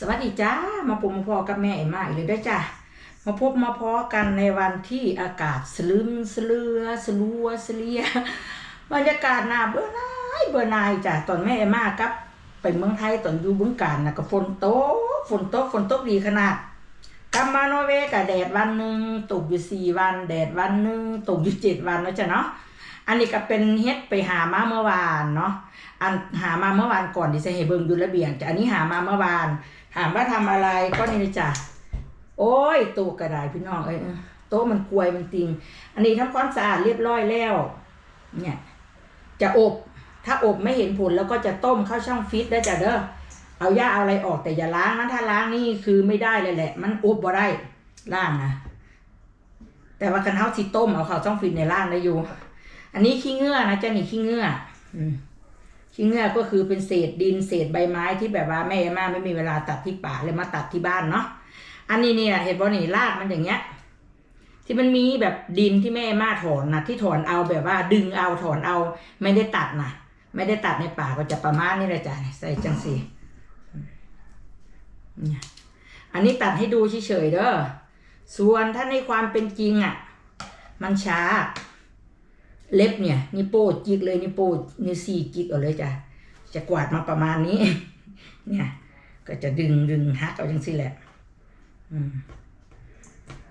สวัสดีจ้า มาพบมาพอกับแม่เอ็มมาอีกเลยด้วยจ้ามาพบมาพอกันในวันที่อากาศสลืมสลือสลัวสเลียบรรยากาศน่าเบื่อหน่ายเบื่อหน่ายจ้ะตอนแม่เอ็มมากับไปเมืองไทยตอนอยู่บึงกาฬนะก็ฝนตกฝนตกฝนตกดีขนาดกลับมานอร์เวย์กับแดดวันหนึ่งตกอยู่สี่วัน แดดวันหนึ่งตกอยู่เจ็ดวันแล้วจ้ะเนาะอันนี้ก็เป็นเฮ็ดไปหามาเมื่อวานเนาะ อันหามาเมื่อวานก่อนที่จะให้เบิ่งอยู่ระเบียงจ้ะอันนี้หามาเมื่อวาน ถามว่าทำอะไรก็นี่จ้ะโอ้ยโต๊ะกระดาษพี่น้องเอ้ยโต๊ะมันกลวยมันติง อันนี้ทำความสะอาดเรียบร้อยแล้ว เนี่ย จะอบ ถ้าอบไม่เห็นผลแล้วก็จะต้มเข้าช่องฟิตได้จ้ะเด้อเอาหญ้าเอาอะไรออกแต่อย่าล้างนะถ้าล้างนี่คือไม่ได้เลยแหละ มันอบบ่ได้ล้างนะแต่ว่าคันเฮาสิต้มเอาเข้าช่องฟิตในล้างได้อยู่ อันนี้ขี้เงื่อนะจ้ะนี่ขี้เงื่อ อืม ขี้เงื่อก็คือเป็นเศษดินเศษใบไม้ที่แบบว่าแม่เอม่าไม่มีเวลาตัดที่ป่าเลยมาตัดที่บ้านเนาะอันนี้เนี่ยเห็นบ่นี่รากมันอย่างเงี้ย ที่มันมีแบบดินที่แม่เอม่าถอนนะที่ถอนเอาแบบว่าดึงเอาถอนเอาไม่ได้ตัดนะไม่ได้ตัดในป่าก็จะประมาณนี้แหละจ้ะใส่จังสีเนี่ยอันนี้ตัดให้ดูเฉยๆเด้อส่วนถ้าในความเป็นจริงอะ มันช้า เล็บเนี่ยนี่โป้จิกเลยนี่โป้นี่สี่จิกเอาเลยจ้ะจะกวาดมาประมาณนี้ เนี่ย ก็จะดึงดึงฮักเอาจังสิแหละ อืม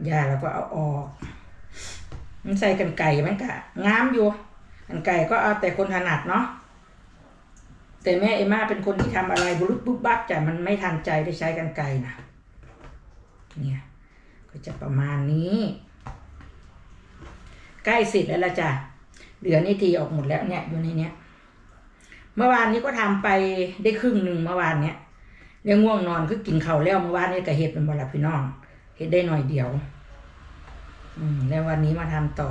ยาแล้วก็เอาออก มันใส่กันไก่มันก็งามอยู่กันไก่ก็เอาแต่คนถนัดเนาะแต่แม่เอม่าเป็นคนที่ทำอะไรบุรุษบุบบับจ้ะมันไม่ทันใจได้ใช้กันไก่นะเนี่ย ก็จะประมาณนี้ ใกล้เสร็จแล้วละจ้ะ เหลือนี่ทีออกหมดแล้วเนี่ยอยู่ในเนี้ย เมื่อวานนี้ก็ทำไปได้ครึ่งหนึ่งเมื่อวานเนี้ยเรื่องง่วงนอนคือกินข้าวแล้วเมื่อวานนี้ก็เห็ดเป็นบลับพี่น้องเห็ดได้หน่อยเดียว อืมแล้ววันนี้มาทำต่อ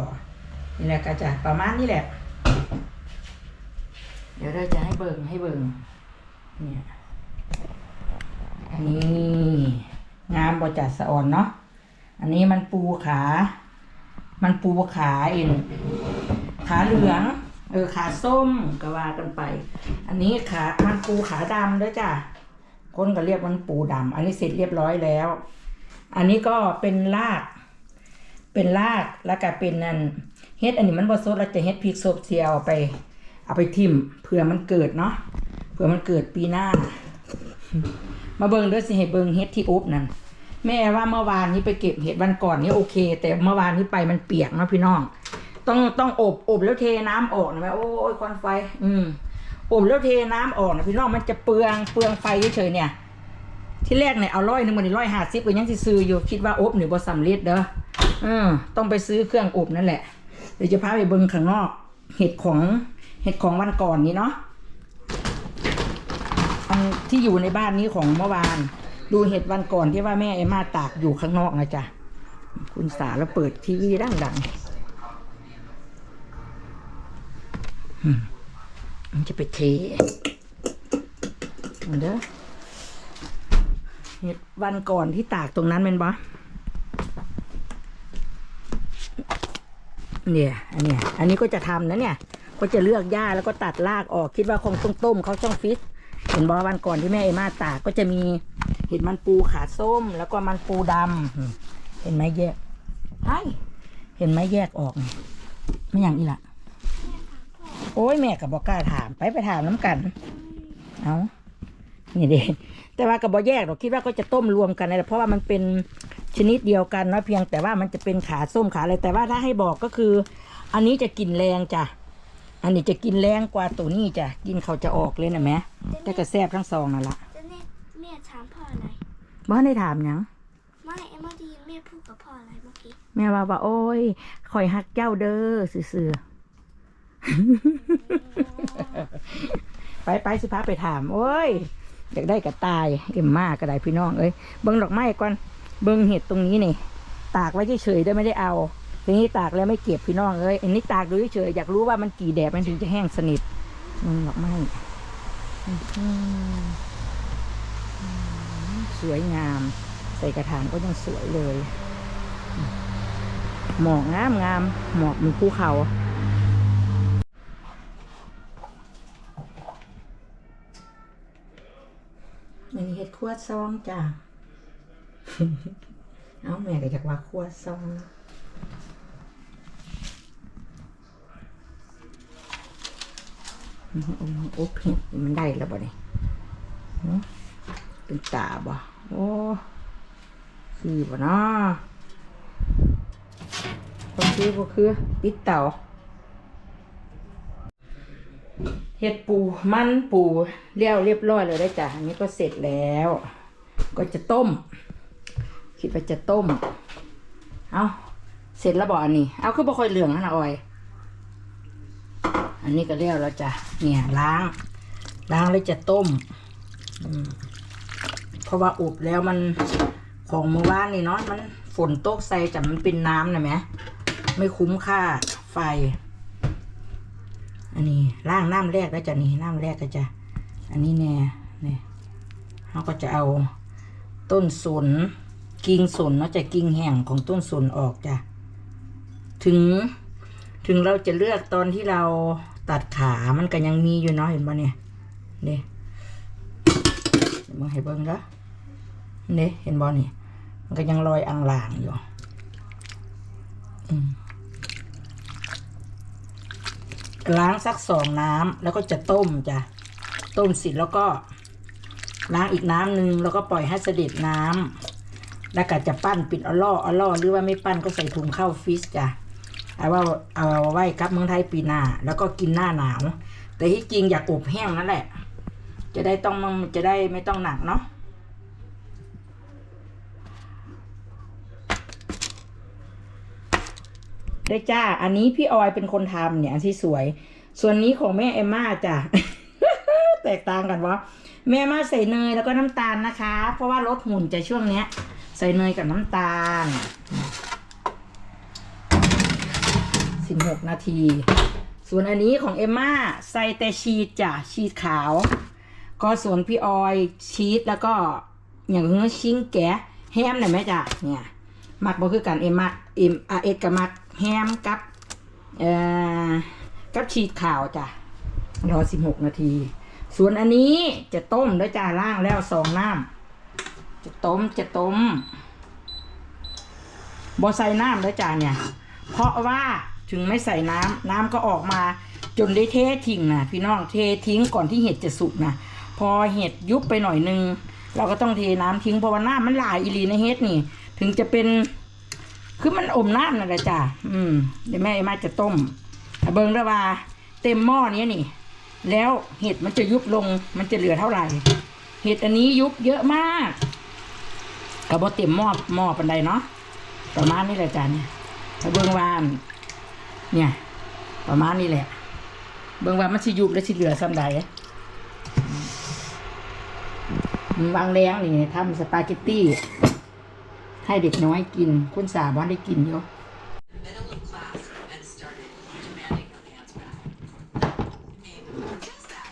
นี่แหละก็จะประมาณนี้แหละ เดี๋ยวเราจะให้เบิ่งให้เบิ่งเนี่ยอันนี้งามบอจัดสะอ่อนเนาะอันนี้มันปูขา มันปูขาเอง ขาเหลือง เออขาส้มก็ว่ากันไป อันนี้ขามันปูขาดำด้วยจ้ะคนก็เรียกมันปูดำอันนี้เสร็จเรียบร้อยแล้ว อันนี้ก็เป็นราก เป็นรากแล้วก็เป็นนั่นเฮ็ดอันนี้มันบ่สดแล้วจะเฮ็ดพริกสดเสียเอาไป เอาไปทิ่มเผื่อมันเกิดเนาะเผื่อมันเกิดปีหน้า มาเบิงด้วยสิให้เบิงเฮ็ดที่อุบนั่นแม่ว่าเมื่อวานนี้ไปเก็บเห็ดวันก่อนนี่โอเค แต่เมื่อวานนี้ไปมันเปียกเนาะพี่น้อง ต้องต้องอบอบแล้วเทน้ำออกนะแม่โอ้ยควันไฟ อืมอบแล้วเทน้ำออกนะพี่น้องมันจะเปลืองเปลืองไฟเฉยๆเนี่ย ที่แรกเนี่ยเอาร้อยหนึ่งมันนี่ร้อยห้าสิบก็ยังซื้ออยู่คิดว่าอบหรือบ่สำเร็จเด้อเออต้องไปซื้อเครื่องอบนั่นแหละเดี๋ยวจะพาไปเบิ่งข้างนอก เห็ดของเห็ดของวันก่อนนี้เนาะอันที่อยู่ในบ้านนี้ของเมื่อวาน ดูเห็ดวันก่อนที่ว่าแม่ไอมาตากอยู่ข้างนอกนะจ๊ะคุณสาแล้วเปิดทีวีดังๆอืมมัน จะไปเทเอาเด้อเห็ดวันก่อนที่ตากตรงนั้นเป็นปะเนี่ย อันเนี้ยอันนี้ก็จะทำนะเนี่ย ก็จะเลือกหญ้าแล้วก็ตัดรากออกคิดว่าคงต้องต้มเขาช่องฟิตเห็นบอวันก่อนที่แม่เอมาตากก็จะมีเห็ดมันปูขาส้ม แล้วก็มันปูดำเห็นไหมแยกไอเห็นไหมแยกออก ไม่อย่างอีละ โอ้ยแม่กับบอกกล้าถามไปไปถามน้ำกัน เอานี่เด็แต่ว่ากับบอแยกเราคิดว่าก็จะต้มรวมกันนะเพราะว่ามันเป็นชนิดเดียวกันเนาะเพียงแต่ว่ามันจะเป็นขาส้มขาอะไรแต่ว่าถ้าให้บอกก็คือ อันนี้จะกินแรงจ้ะอันนี้จะกินแรงกว่าตัวนี้จ้ะกินเขาจะออกเลยนะแม่แต่ก็แซ่บทั้งสองนั่นละจะแม่แม่ถามพ่ออะไรบ่ได้ถามหยังไม่เอ็มมาดีแม่พูดกับพ่ออะไรเมื่อกี้แม่ว่าว่าโอ้ยคอยฮักเจ้าเด้อซื่อๆ ไปไปสิพาไปถาม โอ้ย อยากได้กระตาย เอ็มมากก็ได้พี่น้องเอ้ยเบิ้งดอกไม้ก่อนเบิ้งเห็ดตรงนี้นี่ ตากไว้เฉยๆได้ไม่ได้เอา ทีนี้ตากแล้วไม่เก็บพี่น้องเอ้ยอันนี้ตากดูเฉยๆอยากรู้ว่ามันกี่แดดมันถึงจะแห้งสนิทอืมดอกไม้สวยงาม ใส่กระถางก็ยังสวยเลย หมอกงามงามหมอกมันภูเขา ครัวซองจ้ะ เอาแม่ก็อยากว่าครัวซองอืมอืมโอ้เผ็ดมันได้แล้วบ่เนี่ยเป็นตาบ่ โอ้คือบ่เนาะบ่คือบ่คือ ปิดเตา เห็ดปูมันปูเลี้ยวเรียบร้อยเลยได้จ้ะอันนี้ก็เสร็จแล้ว ก็จะต้ม คิดว่าจะต้ม เอาเสร็จแล้วบออันนี้เอาคือบ่ค่อยเหลืองนะออย อันนี้ก็เรียกแล้วจ้ะเนี่ยล้าง ล้างแล้วจะต้มเพราะว่าอุบแล้วมันของเมื่อวานนี่เนาะมันฝนตกใส่จัมันเป็นน้ำนะไหมไม่คุ้มค่าไฟ อันนี้ล้างน้ำแรกแล้วจะนี่น้ำแรกก็จะ อันนี้แน่เนี่ยเราก็จะเอาต้นสนกิ่งสนเนาะจะกิ่งแห้งของต้นสนออกจ้ะถึงถึงเราจะเลือกตอนที่เราตัดขามันก็ยังมีอยู่เนาะเห็นปะเนี่ยเนี่ยเดี๋ยวมึงให้เบิ้งแล้วเนี่ยเห็นบ่เนี่ยมันก็ยังลอยอังหลางอยู่ อืม ล้างสักสองน้ำแล้วก็จะต้มจ้ะต้มเสร็จแล้วก็ล้างอีกน้ำหนึ่งแล้วก็ปล่อยให้เสด็จน้ำแล้วก็จะปั้นปิดอาล่ออล่อหรือว่าไม่ปั้นก็ใส่ถุงเข้าฟิสจ้ะเอาว่าเอาไว้กับเมืองไทยปีหน้าแล้วก็กินหน้าหนาวแต่ที่จริงอยากอบแห้งนั่นแหละ จะได้ต้องมันจะได้ไม่ต้องหนักเนาะ ได้จ้า อันนี้พี่ออยเป็นคนทำเนี่ยอันที่สวย ส่วนนี้ของแม่เอมม่าจ้ะแตกต่างกันวะแม่มาใส่เนยแล้วก็น้ำตาลนะคะ เพราะว่าลดหุ่นจะช่วงเนี้ย ใส่เนยกับน้ำตาลสิบหกนาที ส่วนอันนี้ของเอมม่าใส่แต่ชีสจ้ะชีสขาว ก็ส่วนพี่ออยชีสแล้วก็อย่างเงี้ยชิ้งแกะแฮมเนี่ยแม่จ้ะเนี่ยมักบ่คือกันเอ็มมักเอ็มอาเอ็ดกับมัก แฮมกับเอ่อกับชีสขาวจ้ะรอสิบหกนาที ส่วนอันนี้จะต้มด้วยจ้าล่างแล้วสองน้ำจะต้มจะต้มบอใส่น้ำด้วยจ้าเนี่ย เพราะว่าถึงไม่ใส่น้ำน้ำก็ออกมาจนได้เททิ้งนะพี่น้องเททิ้งก่อนที่เห็ดจะสุกนะพอเห็ดยุบไปหน่อยนึง เราก็ต้องเทน้ำทิ้งเพราะว่าน้ำมันหลายอีลีในเห็ดนี่ ถึงจะเป็น คือมันอมน้ำนั่นแหละจ้าอืมเดี๋ยวแม่มาจะต้มเบิงแล้วว่า เต็มหม้อนี้นี่ แล้วเห็ดมันจะยุบลง มันจะเหลือเท่าไหร่ เห็ดอันนี้ยุบเยอะมากกระบอกเต็มหม้อหม้อปันใดเนาะประมาณนี้แหละจ้ะเนี่ยเบิงวานเนี่ย ประมาณนี้แหละ เบิงว่ามันสิยุบแล้วสิเหลือซ้ำใดวางแรงนี่ทำสปาเกตตี้ ให้เด็กน้อยกินคุณสาบ้านได้กินอยู่ middle of class and started demanding her pants back. Amy, just that.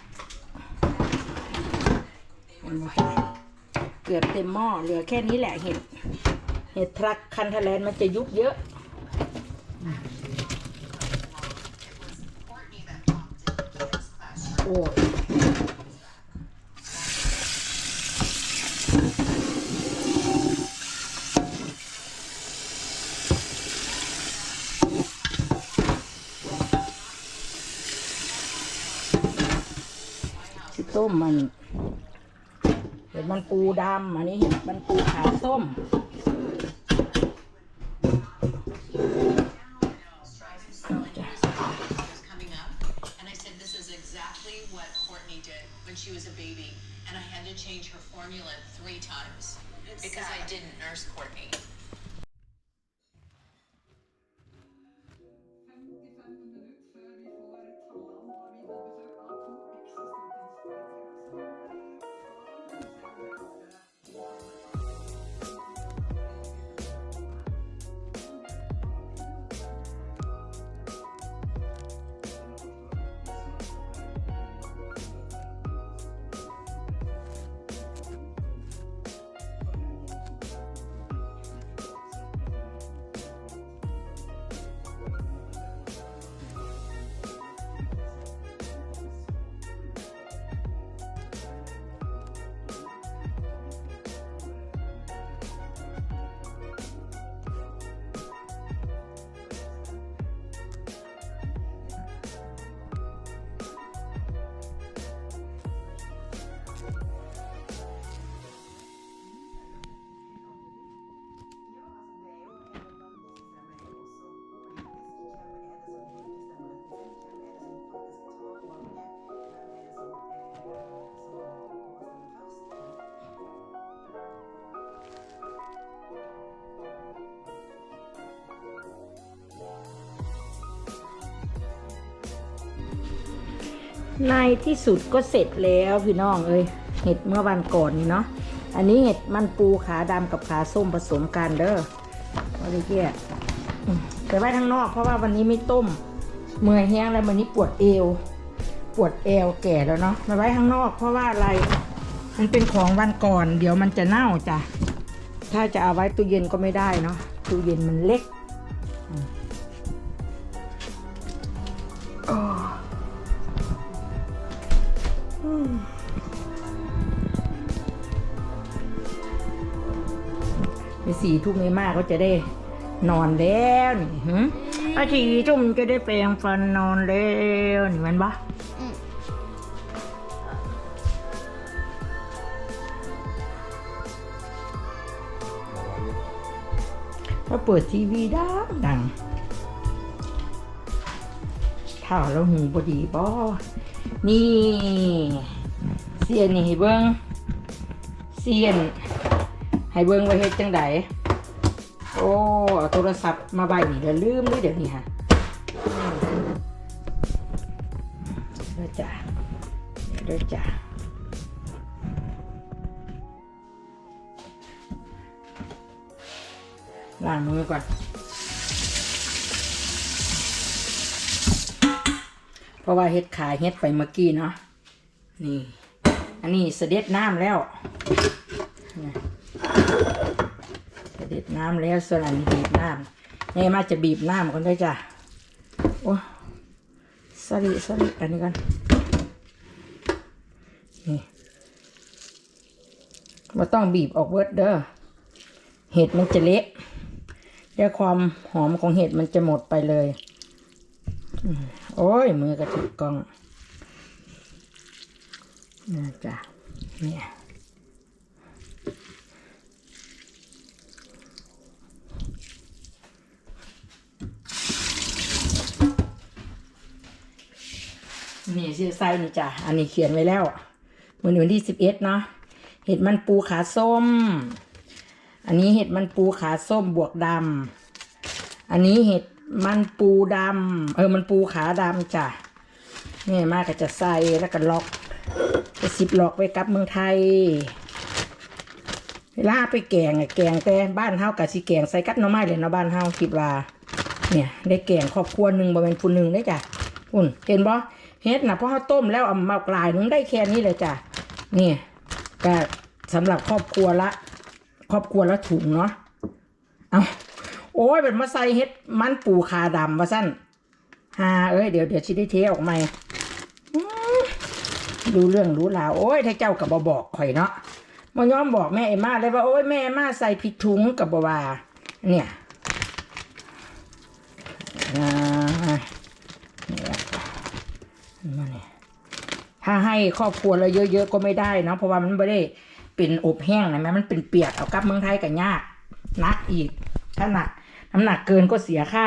เกือบเต็มหม้อเหลือแค่นี้แหละเห็ด เห็ดทรักคันทแลนมันจะยุบเยอะโอ้ ต้มมันเห็ดมันปูดำอันนี้เห็ดมันปูขาวส้ม ในที่สุดก็เสร็จแล้วพี่น้องเอ้ยเห็ดเมื่อวันก่อนนี่เนาะอันนี้เห็ดมันปูขาดำกับขาส้มผสมกันเด้อว่าได้แยกอืมแต่ไว้ข้างนอกเพราะว่าวันนี้ไม่ต้มเมื่อยแห้งแล้ววันนี้ปวดเอว ปวดเอวแก่แล้วเนาะมาไว้ข้างนอกเพราะว่าอะไรมันเป็นของวันก่อน เดี๋ยวมันจะเน่าจ้ะถ้าจะเอาไว้ตู้เย็นก็ไม่ได้เนาะตู้เย็นมันเล็ก ไปสี่ทุ่มไม่มากก็จะได้นอนแล้วนี่หืมอาสี่ทุ่มจะได้แปรงฟันนอนแล้วนี่มันปะอืมก็เปิดทีวีดังดังเท่าแล้วหูบดีบ่นี่ เสียนนี่ให้เบิ้งเสียน ให้เบิ้งไว้เฮ็ดจังไดโอ้เอาโทรศัพท์มาใบนี่แล้วลืมเลยเดี๋ยวนี้ฮะเดี๋ยวจ้ะเดี๋ยวจ้ะล้างมือก่อน เพราะว่าเฮ็ดขายเฮ็ดไปเมื่อกี้เนาะ นี่ อันนี้เสด็จน้ำแล้ว นี่เสด็จน้ำแล้วส่วนอันนี้บีบน้ำนี่มาจะบีบน้ำก่อนด้วยจ้ะโอ้สลิสลิอันนี้ก่อนนี่มาต้องบีบออกเวิร์ดเด้อเห็ดมันจะเละเดี๋ยวความหอมของเห็ดมันจะหมดไปเลยโอ้ยมือกระถึกกล้องนี่จ้ะเนี่ย นี่ชื่อไส้นี่จ้ะ อันนี้เขียนไว้แล้ววันนี้วันที่สิบเอ็ดเนาะเห็ดมันปูขาส้ม อันนี้เห็ดมันปูขาส้มบวกดำอันนี้เห็ดมันปูดำเออมันปูขาดำจ้ะนี่มากก็จะใส่แล้วก็ล็อกจะสิบล็อกไว้กับเมืองไทย เวลาไปแกงอะแกงแต่บ้านเฮากับสิแกงใส่กับน่อไม้เลยเนาะบ้านเฮาคิดว่าเนี่ย ได้แกงครอบครัวหนึ่งบ่เป็นผู้หนึ่งได้จ้ะอุ่นเห็นบ่ เฮ็ดนะเพราะเขาต้มแล้วเอามากลายนึงได้แค่นี้เลยจ้ะนี่ก็สำหรับครอบครัวละ ครอบครัวละถุงเนาะเอาโอ้ยเป็นมาใส่เฮ็ดมันปูคาดำว่าสั้นฮาเอ้ยเดี๋ยวเดี๋ยวชิได้เทออกมาดูเรื่องรู้ราวโอ้ยถ้าเจ้ากับบอบอกข่อยเนาะมายอมบอกแม่ไอ้มาเลยว่าโอ้ยแม่ไอ้มาใส่ผิดถุงกับบว่าเนี่ยอ่าเนี่ย มาเนี่ยถ้าให้ครอบครัวเราเยอะๆก็ไม่ได้เนาะเพราะว่ามันไม่ได้เป็นอบแห้งนะแม่มันเป็นเปียกเอากลับเมืองไทยก็ยากหนักอีก ถ้าหนักน้ำหนักเกินก็เสียค่า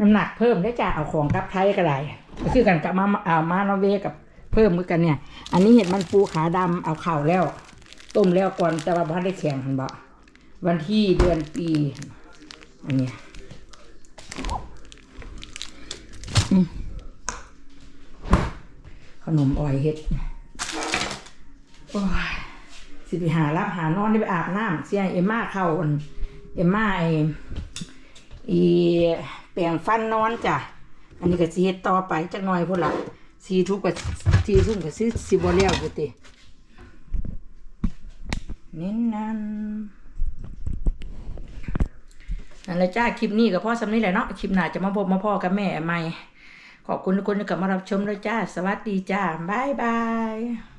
น้ำหนักเพิ่มได้จ้ะเอาของกลับไทยก็ได้ก็คือกันกับมาเอามานอเวกับเพิ่มมือกันเนี่ย อันนี้เห็ดมันปูขาดำเอาเข่าแล้ว ต้มแล้วก่อนแต่ว่าพันได้แข็งเห็นบ่วันที่เดือนปี อันเนี้ยอืม ขนมออยเฮ็ดโอ้ยสิไปหารับหานอนได้ไปอาบน้ำเสียเอ็มม่าเข้าอันเอ็มม่าไออีแปรงฟันนอนจ้ะ อันนี้ก็สิเฮ็ดต่อไปจักหน่อยพุ่นละสีทุกกับสีทุ่มกับสิสิบ่แล้วกูติเน้นนั่นนั่นแหละจ้าคลิปนี้ก็พ่อสำนี้แหละเนาะคลิปหน้าจะมาพบมาพ่อกับแม่ใหม่ ขอบคุณทุกคนที่กลับมารับชมด้วจ้า สวัสดีจ้า บ๊ายบาย